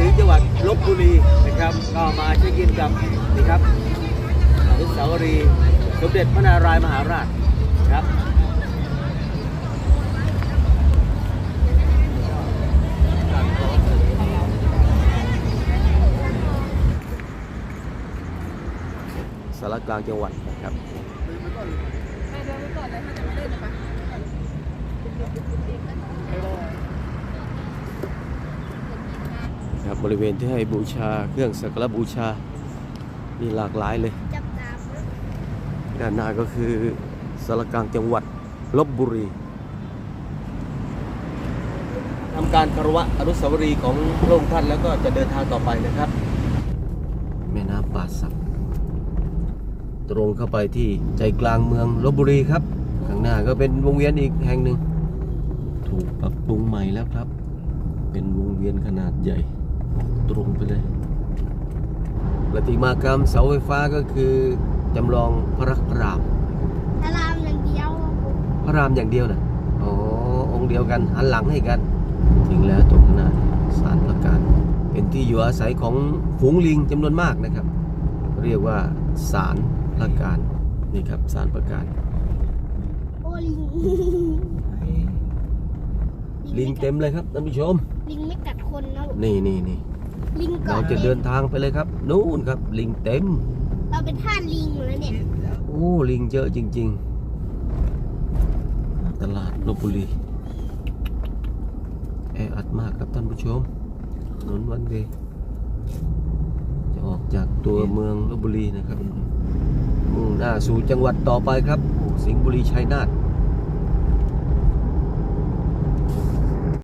ถึงจังหวัดลบบุรีนะครับก็มาเช็คอินกับนี่ครับอนุสาวรีย์สมเด็จพระนารายมหาราชครับสารกลางจังหวัดนะครับ ไปเดิ นไปก่อนเลยถ้าจะมาเล่นนะคะครับบริเวณที่ให้บูชาเครื่องสักการะบูชา มีหลากหลายเลยจับตามรถด้านหน้าก็คือสารกลางจังหวัดลบบุรีทำการคารวะอนุสาวรีย์ของพระองค์ท่านแล้วก็จะเดินทางต่อไปนะครับ แม่น้ำป่าสักตรงเข้าไปที่ใจกลางเมืองลบบุรีครับ ข้างหน้าก็เป็นวงเวียนอีกแห่งหนึ่ง ถูกปรับปรุงใหม่แล้วครับ เป็นวงเวียนขนาดใหญ่ ตรงไปเลยประติมากรรมเสาไฟฟ้าก็คือจำลองพระรักพระรามถ้ารามอย่างเดียว พระรามอย่างเดียวนะอ๋อ องค์เดียวกันหันหลังให้กัน ถึงแล้วตรงหน้าสารประการ เป็นที่อยู่อาศัยของฝูงลิงจำนวนมากนะครับ เรียกว่าสารประการ นี่ครับสารประการโอ้ลิง ลิงเต็มเลยครับท่านผู้ชม ลิงไม่กัดคนนะลูกนี่นี่นี่ลิงกัเราดจะเดินทางไปเลยครับ นู่นครับ ลิงเต็ม เราเป็นท่านลิงอยู่แล้วเนี่ยโอ้ลิงเยอะจริง ๆ ตลาดลบบุรีแออัดมากครับท่านผู้ชมถนนวันเวย์จะออกจากตัวเมืองลบบุรีนะครับมุ่งหน้าสู่จังหวัดต่อไปครับสิงห์บุรีชัยนาท